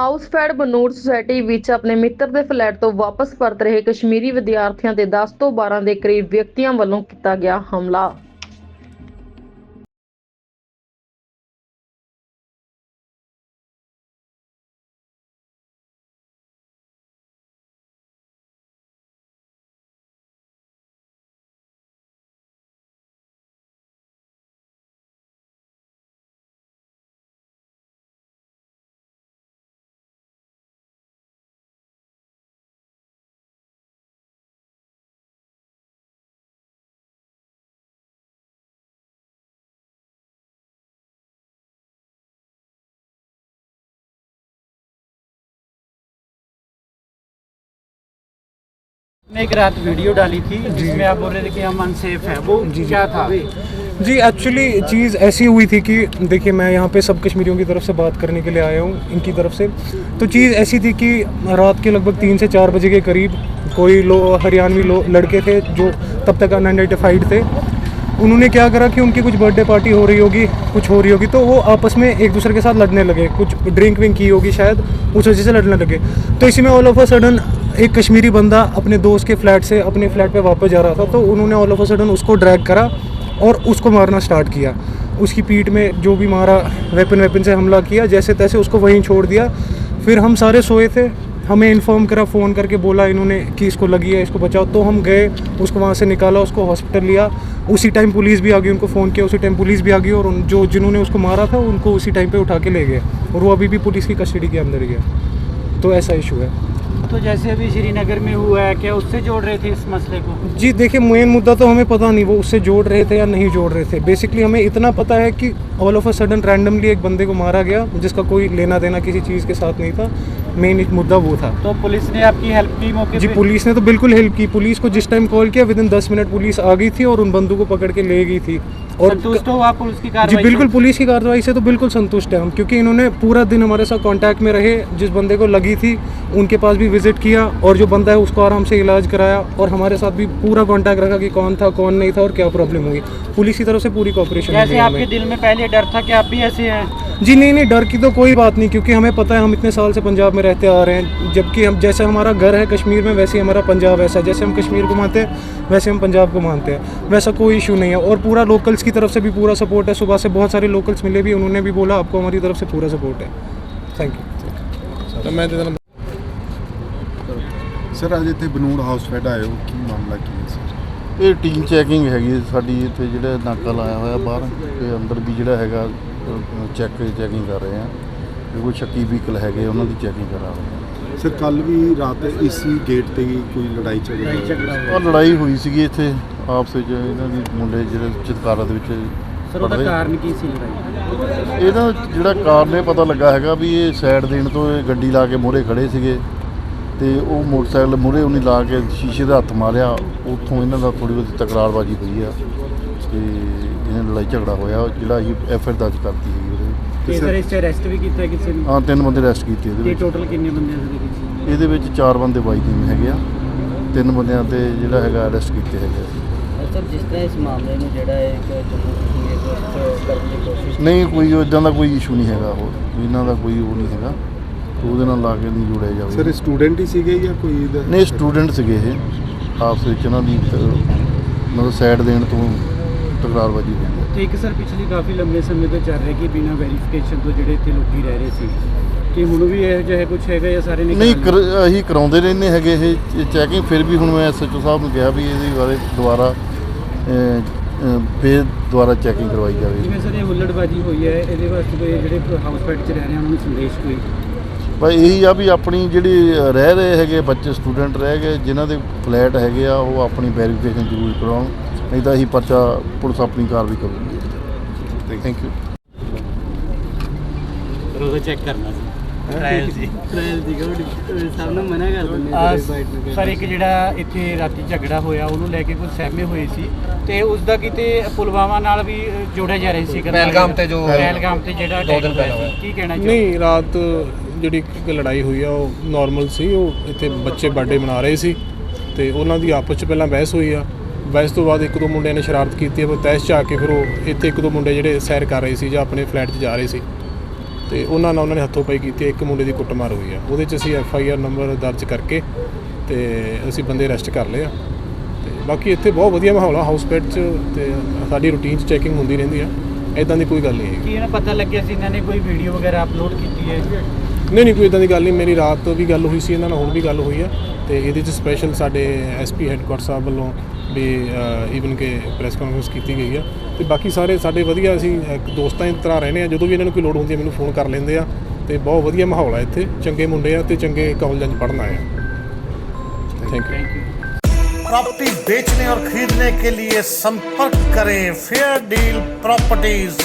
Housefed Banur society ਵਿੱਚ ਆਪਣੇ ਮਿੱਤਰ ਦੇ ਫਲੈਟ ਤੋਂ ਵਾਪਸ ਪਰਤ ਰਹੇ ਕਸ਼ਮੀਰੀ ਵਿਦਿਆਰਥੀਆਂ ਤੇ 10 ਤੋਂ 12 ਦੇ ਕਰੀਬ ਵਿਅਕਤੀਆਂ ਵੱਲੋਂ ਕੀਤਾ ਗਿਆ ਹਮਲਾ। ने एक रात वीडियो डाली थी जिसमें आप बोल रहे थे कि हम अनसेफ है। वो जी क्या था? जी एक्चुअली चीज़ ऐसी हुई थी कि देखिए मैं यहाँ पे सब कश्मीरियों की तरफ़ से बात करने के लिए आया हूँ इनकी तरफ़ से। तो चीज़ ऐसी थी कि रात के लगभग तीन से चार बजे के करीब कोई लो हरियाणवी लो लड़के थे जो तब तक अनआइडेंटिफाइड थे। उन्होंने क्या करा कि उनकी कुछ बर्थडे पार्टी हो रही होगी कुछ हो रही होगी तो वो आपस में एक दूसरे के साथ लड़ने लगे। कुछ ड्रिंक विंक की होगी शायद उस वजह से लड़ने लगे। तो इसी में ऑल ऑफ़ अ सडन एक कश्मीरी बंदा अपने दोस्त के फ्लैट से अपने फ्लैट पे वापस जा रहा था तो उन्होंने ऑल ऑफ़ अ सडन उसको ड्रैग करा और उसको मारना स्टार्ट किया। उसकी पीठ में जो भी मारा वेपन वेपन से हमला किया, जैसे तैसे उसको वहीं छोड़ दिया। फिर हम सारे सोए थे, हमें इन्फॉर्म करा फ़ोन करके बोला इन्होंने कि इसको लगी है, इसको बचाओ। तो हम गए, उसको वहाँ से निकाला, उसको हॉस्पिटल लिया। उसी टाइम पुलिस भी आ गई, उनको फ़ोन किया, उसी टाइम पुलिस भी आ गई और उन, जो जिन्होंने उसको मारा था, उनको उसी टाइम पे उठा के ले गए। और वो अभी भी पुलिस की कस्टडी के अंदर गया तो ऐसा इशू है। तो जैसे अभी श्रीनगर में हुआ है क्या उससे जोड़ रहे थे इस मसले को? जी देखिए मेन मुद्दा तो हमें पता नहीं वो उससे जोड़ रहे थे या नहीं जोड़ रहे थे। बेसिकली हमें इतना पता है कि all of a sudden randomly एक बंदे को मारा गया जिसका कोई लेना देना किसी चीज़ के साथ नहीं था। मेन मुद्दा वो था। तो पुलिस ने आपकी हेल्प की मौके जी पुलिस ने तो बिल्कुल हेल्प की। पुलिस को जिस टाइम कॉल किया विद इन दस मिनट पुलिस आ गई थी और उन बंदों को पकड़ के ले गई थी। और संतुष्ट हो आप पुलिस की जी बिल्कुल पुलिस की कार्रवाई से तो बिल्कुल संतुष्ट है हम क्योंकि इन्होंने पूरा दिन हमारे साथ कांटेक्ट में रहे। जिस बंदे को लगी थी उनके पास भी विज़िट किया और जो बंदा है उसको आराम से इलाज कराया और हमारे साथ भी पूरा कांटेक्ट रखा कि कौन था कौन नहीं था और क्या प्रॉब्लम हुई पुलिस की तरफ़ से पूरी कॉपरेशन जैसे आपके दिल में पहले डर था कि आप भी ऐसे हैं? जी नहीं नहीं डर की तो कोई बात नहीं क्योंकि हमें पता है हम इतने साल से पंजाब में रहते आ रहे हैं जबकि हम जैसे हमारा घर है कश्मीर में वैसे ही हमारा पंजाब ऐसा है। जैसे हम कश्मीर को मानते हैं वैसे हम पंजाब को मानते हैं वैसा कोई इशू नहीं है। और पूरा लोकल्स की तरफ़ से भी पूरा सपोर्ट है। सुबह से बहुत सारे लोकल्स मिले भी उन्होंने भी बोला आपको हमारी तरफ़ से पूरा सपोर्ट है। थैंक यू तो मैं ਸਰ ਅੱਜ ਇੱਥੇ ਬਨੂੜ ਹਾਊਸ ਫੈਡ ਆਏ ਹੋ। ਕੀ ਮਾਮਲਾ ਕੀ ਹੈ ਸਰ? ਇਹ ਟੀਮ ਚੈਕਿੰਗ ਹੈਗੀ ਹੈ ਸਾਡੀ ਇੱਥੇ ਜਿਹੜਾ ਨਾਕਾ ਲਾਇਆ ਹੋਇਆ ਬਾਹਰ। ਤੇ ਅੰਦਰ ਵੀ ਜਿਹੜਾ ਹੈਗਾ ਚੈੱਕ ਚੈਕਿੰਗ ਕਰ ਰਹੇ ਆ। ਜੇ ਕੋਈ ਸ਼ੱਕੀ ਵਹੀਕਲ ਹੈਗੇ ਉਹਨਾਂ ਦੀ ਚੈਕਿੰਗ ਕਰਾ ਰਹੇ ਆ। ਸਰ ਕੱਲ ਵੀ ਰਾਤ ਇਸੀ ਗੇਟ ਤੇ ਹੀ ਕੋਈ ਲੜਾਈ ਝਗੜਾ ਹੋਇਆ। ਉਹ ਲੜਾਈ ਹੋਈ ਸੀਗੀ ਇੱਥੇ ਆਪਸ ਵਿੱਚ ਇਹਨਾਂ ਦੀ ਮੁੰਡੇ ਜਿਹੜੇ ਚਿਤਕਾਰਾਂ ਦੇ ਵਿੱਚ ਸਰ ਉਹਦਾ। ਕਾਰਨ ਕੀ ਸੀ ਲੜਾਈ? ਇਹਦਾ ਜਿਹੜਾ ਕਾਰਨ ਇਹ ਪਤਾ ਲੱਗਾ ਹੈਗਾ ਵੀ ਇਹ ਸਾਈਡ ਦੇਣ ਤੋਂ ਇਹ ਗੱਡੀ ਲਾ ਕੇ ਮੂਹਰੇ ਖੜੇ ਸੀਗੇ। ਤੇ ਉਹ ਮੋਟਰਸਾਈਕਲ ਮੂਹਰੇ ਉਹਨੇ ਲਾ ਕੇ ਸ਼ੀਸ਼ੇ ਦਾ ਹੱਥ ਮਾਰਿਆ। ਉੱਥੋਂ ਇਹਨਾਂ ਦਾ ਥੋੜੀ ਬਹੁਤੀ ਤਕਰਾਰਬਾਜ਼ੀ ਹੋਈ ਆ ਤੇ ਇਹਨਾਂ ਲੜਾਈ ਝਗੜਾ ਹੋਇਆ ਜਿਹੜਾ ਅਸੀਂ ਐਫ ਆਰ ਦਰਜ ਕਰਤੀ ਹੈਗੀ ਉਹਦੇ। ਤੇ ਸਰ ਇਸ ਤੇ ਅਰੈਸਟ ਵੀ ਕੀਤਾ ਕਿਸੇ ਨੂੰ? ਹਾਂ ਤਿੰਨ ਬੰਦੇ ਅਰੈਸਟ ਕੀਤੇ ਇਹਦੇ ਤੇ ਵਿੱਚ। ਟੋਟਲ ਕਿੰਨੇ ਬੰਦੇ ਇਹਦੇ ਵਿੱਚ ਚਾਰ ਬੰਦੇ ਬਾਈ ਹੈਗੇ ਆ। ਤਿੰਨ ਬੰਦਿਆਂ ਤੇ ਜਿਹੜਾ ਹੈਗਾ ਅਰੈਸਟ ਕੀਤੇ ਹੈਗੇ ਆ। ਸਰ ਜਿਸ ਤਰ੍ਹਾਂ ਇਸ ਮਾਮਲੇ ਨੂੰ ਜਿਹੜਾ ਹੈ ਇੱਕ ਜੰਮੂ ਕਸ਼ਮੀਰ ਵਿੱਚ ਕਰਨ ਦੀ ਕੋਸ਼ਿਸ਼ ਨਹੀਂ ਕੋਈ ਇਦਾਂ ਦਾ ਕੋਈ ਇਸ਼ੂ ਨਹੀਂ ਹੈਗਾ ਉਹ। ਵੀ ਇਹਨਾਂ ਦਾ ਕੋਈ ਉਹ ਨਹੀਂ ਹੈਗਾ। ਉਹਦੇ ਨਾਲ ਲਾ ਕੇ ਨਹੀਂ ਜੁੜਿਆ ਸਰ ਜਾਵੇ ਇਹ ਸਟੂਡੈਂਟ ਹੀ ਸੀਗੇ ਜਾਂ ਕੋਈ ਨਹੀਂ ਸਟੂਡੈਂਟ ਸੀਗੇ ਇਹ। ਆਪਸ ਵਿੱਚ ਇਹਨਾਂ ਦੀ ਮਤਲਬ ਸਾਈਡ ਦੇਣ ਤੋਂ ਤਕਰਾਰਬਾਜ਼ੀ ਹੋਈ ਹੈ। ਤੇ ਇੱਕ ਸਰ ਪਿਛਲੇ ਕਾਫੀ ਲੰਬੇ ਸਮੇਂ ਤੋਂ ਚੱਲ ਰਿਹਾ ਕਿ ਬਿਨਾਂ ਵੈਰੀਫਿਕੇਸ਼ਨ ਤੋਂ ਜਿਹੜੇ ਇੱਥੇ ਲੋਕੀ ਰਹਿ ਰਹੇ ਸੀ ਕਿ ਹੁਣ ਵੀ ਇਹੋ ਜਿਹਾ ਕੁਝ ਹੈਗਾ ਜਾਂ ਸਾਰੇ ਨਹੀਂ ਨਿਕਾਲ ਕਰ- ਅਸੀਂ ਕਰਾਉਂਦੇ ਰਹਿੰਦੇ ਹੈਗੇ ਇਹ ਚੈਕਿੰਗ ਫਿਰ ਵੀ ਹੁਣ ਮੈਂ ਐਸਐਚਓ ਸਾਹਿਬ ਨੂੰ ਕਿਹਾ ਵੀ ਇਹਦੇ ਬਾਰੇ ਦੁਬਾਰਾ ਅਹ, ਅਹ, ਫੇਰ ਦੁਬਾਰਾ ਚੈਕਿੰਗ ਕਰਵਾਈ ਜਾਵੇ। ਜਿਵੇਂ ਸਰ ਇਹ ਹੁੱਲੜਬਾਜੀ ਹੋਈ ਹੈ ਇਹਦੇ ਵਾਸਤੇ ਕੋਈ ਜਿਹੜੇ ਹਾਊਸ ਫੈਟ 'ਚ ਰਹਿ ਰਹੇ ਆ ਉਹਨਾਂ ਨੂੰ ਸੰਦੇਸ਼ ਕੋਈ? ਬਈ ਇਹੀ ਆ ਵੀ ਆਪਣੀ ਜਿਹੜੀ ਰਹਿ ਰਹੇ ਹੈਗੇ ਬੱਚੇ ਸਟੂਡੈਂਟ ਰਹਿ ਗਏ ਜਿਨ੍ਹਾਂ ਦੇ ਫਲੈਟ ਹੈਗੇ ਆ ਉਹ ਆਪਣੀ ਵੈਰੀਫਿਕੇਸ਼ਨ ਜ਼ਰੂਰ ਕਰਾਉਣ ਨਹੀਂ ਤਾਂ ਅਸੀਂ ਪਰਚਾ ਪੁਲਿਸ ਆਪਣੀ ਕਾਰਵਾਈ ਕਰੂਗੀ। ਥੈਂਕ ਯੂ ਰੋਜ਼ਾ ਚੈੱਕ ਕਰਨਾ ਸੀ। ਟ੍ਰਾਇਲ ਸੀ। ਟ੍ਰਾਇਲ ਦੀ ਗਵਰਨਮੈਂਟ ਸਭ ਨੂੰ ਮਨਾ ਕਰ ਦਿੰਦੇ ਸਰ ਇੱਕ ਜਿਹੜਾ ਇੱਥੇ ਰਾਤੀ ਝਗੜਾ ਹੋਇਆ ਉਹਨੂੰ ਲੈ ਕੇ ਕੁਝ ਸਹਿਮੇ ਹੋਏ ਸੀ ਤੇ ਉਸ ਦਾ ਕਿਤੇ ਪੁਲਵਾਮਾ ਨਾਲ ਵੀ ਜੋੜਿਆ ਜਾ ਰਿਹਾ ਸੀ ਪਹਿਲਗਾਮ ਤੇ ਜੋ ਪਹਿਲਗਾਮ ਤੇ ਜਿਹੜਾ ਦੋ ਦਿਨ ਪਹਿਲਾਂ ਕੀ ਕਹਿਣਾ ਚਾਹੋਗੇ ਨਹੀਂ ਰਾਤ ਜਿਹੜੀ ਇੱਕ ਲੜਾਈ ਹੋਈ ਆ, ਉਹ ਨਾਰਮਲ ਸੀ। ਉਹ ਇੱਥੇ ਬੱਚੇ ਬਰਥਡੇ ਮਨਾ ਰਹੇ ਸੀ ਤੇ ਉਹਨਾਂ ਦੀ ਆਪਸ ਚ ਪਹਿਲਾਂ ਬਹਿਸ ਹੋਈ ਆ। ਬਹਿਸ ਤੋਂ ਬਾਅਦ ਇੱਕ ਦੋ ਮੁੰਡਿਆਂ ਨੇ ਸ਼ਰਾਰਤ ਕੀਤੀ ਆ, ਫਿਰ ਤੈਸ਼ ਚ ਆ ਕੇ ਫਿਰ ਉਹ ਇੱਥੇ ਇੱਕ ਦੋ ਮੁੰਡੇ ਜਿਹੜੇ ਸੈਰ ਕਰ ਰਹੇ ਸੀ ਜਾਂ ਆਪਣੇ ਫਲੈਟ 'ਚ ਜਾ ਰਹੇ ਸੀ। ਤੇ ਉਹਨਾਂ ਨਾਲ ਉਹਨਾਂ ਨੇ ਹੱਥੋਂ ਪਾਈ ਕੀਤੀ ਇੱਕ ਮੁੰਡੇ ਦੀ ਕੁੱਟਮਾਰ ਹੋਈ ਆ। ਉਹਦੇ 'ਚ ਅਸੀਂ ਐਫ ਆਈ ਆਰ ਨੰਬਰ ਦਰਜ ਕਰਕੇ ਤੇ ਅਸੀਂ ਬੰਦੇ ਅਰੈਸਟ ਕਰ ਲਏ ਆ। ਤੇ ਬਾਕੀ ਇੱਥੇ ਬਹੁਤ ਵਧੀਆ ਮਾਹੌਲ ਆ ਹਾਊਸ ਪੈਟ 'ਚ ਤੇ ਸਾਡੀ ਰੂਟੀਨ 'ਚ ਚੈਕਿੰਗ ਹੁੰਦੀ ਰਹਿੰਦੀ ਆ। ਐਦਾਂ ਦੀ ਕੋਈ ਗੱਲ ਨਹੀਂ ਹੈ ਕੀ ਇਹਨਾਂ ਪਤਾ ਲੱਗਿਆ ਸੀ ਇਹਨਾਂ ਨੇ ਕੋਈ ਵੀਡੀਓ ਵਗੈਰਾ ਅਪਲੋਡ ਕੀਤੀ ਹੈ? ਨਹੀਂ ਨਹੀਂ ਕੋਈ ਇਦਾਂ ਦੀ ਗੱਲ ਨਹੀਂ ਮੇਰੀ ਰਾਤ ਤੋਂ ਵੀ ਗੱਲ ਹੋਈ ਸੀ ਇਹਨਾਂ ਨਾਲ ਹੁਣ ਵੀ ਗੱਲ ਹੋਈ ਆ ਤੇ ਇਹਦੇ 'ਚ ਸਪੈਸ਼ਲ ਸਾਡੇ ਐਸਪੀ ਹੈੱਡਕੁਆਟਰ ਸਾਹਿਬ ਵੱਲੋਂ ਵੀ ਈਵਨ ਕਿ ਪ੍ਰੈਸ ਕਾਨਫਰੰਸ ਕੀਤੀ ਗਈ ਆ ਤੇ ਬਾਕੀ ਸਾਰੇ ਸਾਡੇ ਵਧੀਆ ਅਸੀਂ ਇੱਕ ਦੋਸਤਾਂ ਦੀ ਤਰ੍ਹਾਂ ਰਹਿੰਦੇ ਆ ਜਦੋਂ ਵੀ ਇਹਨਾਂ ਨੂੰ ਕੋਈ ਲੋੜ ਹੁੰਦੀ ਹੈ ਮੈਨੂੰ ਫੋਨ ਕਰ ਲੈਂਦੇ ਆ ਤੇ ਬਹੁਤ ਵਧੀਆ ਮਾਹੌਲ ਆ ਇੱਥੇ ਚੰਗੇ ਮੁੰਡੇ ਆ ਤੇ ਚੰਗੇ ਕਾਲਜਾਂ 'ਚ ਪੜ੍ਹਨ ਆਏ ਆ ਥੈਂਕ ਯੂ प्रॉपर्टी बेचने और खरीदने के लिए संपर्क करें फेयर डील प्रॉपर्टीज